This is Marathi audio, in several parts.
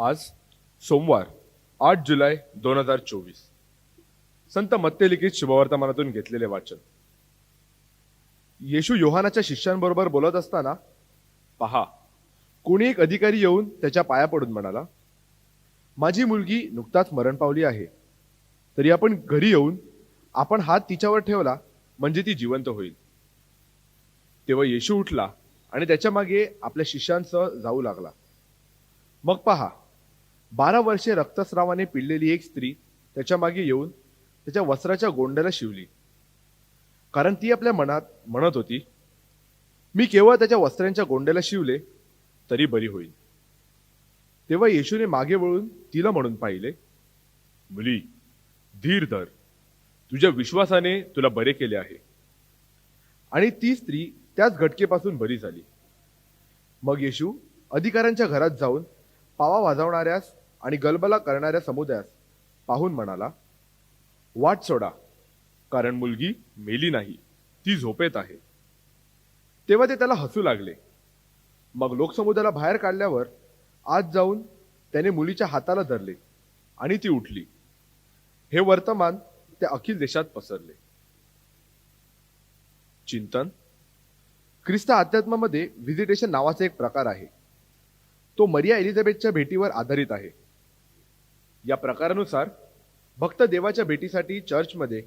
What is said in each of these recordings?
आज सोमवार आठ जुलै दोन हजार चोवीस. संत मत्ते लिखित शुभवर्तमानातून घेतलेले वाचन. येशू योहानाच्या शिष्यांबरोबर बोलत असताना पहा कोणी एक अधिकारी येऊन त्याच्या पाया पडून म्हणाला माझी मुलगी नुकताच मरण पावली आहे तरी आपण घरी येऊन आपण हात तिच्यावर ठेवला म्हणजे ती जिवंत होईल तेव्हा येशू उठला आणि त्याच्यामागे आपल्या शिष्यांसह जाऊ लागला. मग पहा बारा वर्षे रक्तस्रावाने पिळलेली एक स्त्री त्याच्यामागे येऊन त्याच्या वस्त्राच्या गोंड्याला शिवली. कारण ती आपल्या मनात म्हणत होती मी केवळ त्याच्या वस्त्रांच्या गोंड्याला शिवले तरी बरी होईल. तेव्हा येशूने मागे वळून तिला म्हणून पाहिले मुली धीर धर. तुझ्या विश्वासाने तुला बरे केले आहे. आणि ती स्त्री त्याच घटकेपासून बरी झाली. मग येशू अधिकाऱ्यांच्या घरात जाऊन पावा वाजवणाऱ्यास आणि गलबला करणाऱ्या समुदायास पाहून म्हणाला वाट सोडा कारण मुलगी मेली नाही ती झोपेत आहे. तेव्हा ते त्याला हसू लागले. मग लोकसमुदायाला बाहेर काढल्यावर आत जाऊन त्याने मुलीच्या हाताला धरले आणि ती उठली. हे वर्तमान त्या अखिल देशात पसरले. चिंतन? ख्रिस्त अध्यात्मामध्ये व्हिजिटेशन नावाचा एक प्रकार आहे. तो मरिया एलिझाबेथच्या भेटीवर आधारित आहे. या प्रकारानुसार भक्त देवाच्या भेटीसाठी चर्चमध्ये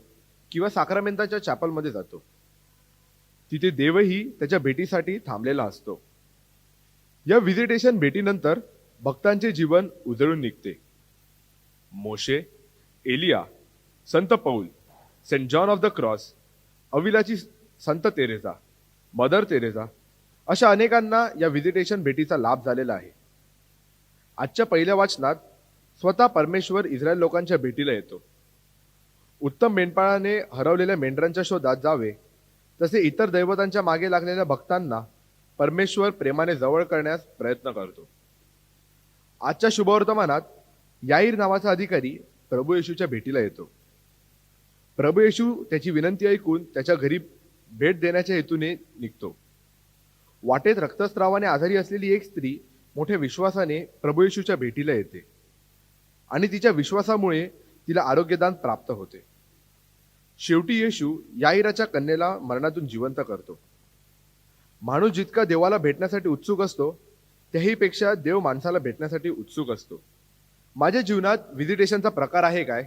किंवा साक्रामेंताच्या चॅपलमध्ये जातो. तिथे देवही त्याच्या भेटीसाठी थांबलेला असतो. या व्हिजिटेशन भेटीनंतर भक्तांचे जीवन उजळून निघते. मोशे एलिया संत Paul saint John of the cross अविलाची संत तेरेजा मदर तेरेजा अशा अनेकांना या व्हिजिटेशन भेटीचा लाभ झालेला आहे. आजच्या पहिल्या वाचनात स्वतः परमेश्वर इस्रायल लोकांच्या भेटीला येतो. उत्तम मेंढपाळाने हरवलेल्या मेंढरांच्या शोधात जावे. तसे इतर दैवतांच्या मागे लागलेल्या भक्तांना परमेश्वर प्रेमाने जवळ करण्यास प्रयत्न करतो. आजच्या शुभवर्तमानात याईर नावाचा अधिकारी प्रभू येशूच्या भेटीला येतो. प्रभू येशू त्याची विनंती ऐकून त्याच्या घरी भेट देण्याच्या हेतूने निघतो. वाटेत रक्तस्रावाने आजारी असलेली एक स्त्री मोठ्या विश्वासाने प्रभू येशूच्या भेटीला येते. आणि तिच्या विश्वासामुळे तिला आरोग्यदान प्राप्त होते. शेवटी येशू याईराच्या कन्येला मरणातून जिवंत करतो. माणूस जितका देवाला भेटण्यासाठी उत्सुक असतो त्याहीपेक्षा देव माणसाला भेटण्यासाठी उत्सुक असतो. माझ्या जीवनात व्हिजिटेशनचा प्रकार आहे काय?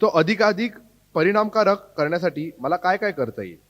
तो अधिकाधिक परिणामकारक करण्यासाठी मला काय काय करता येईल?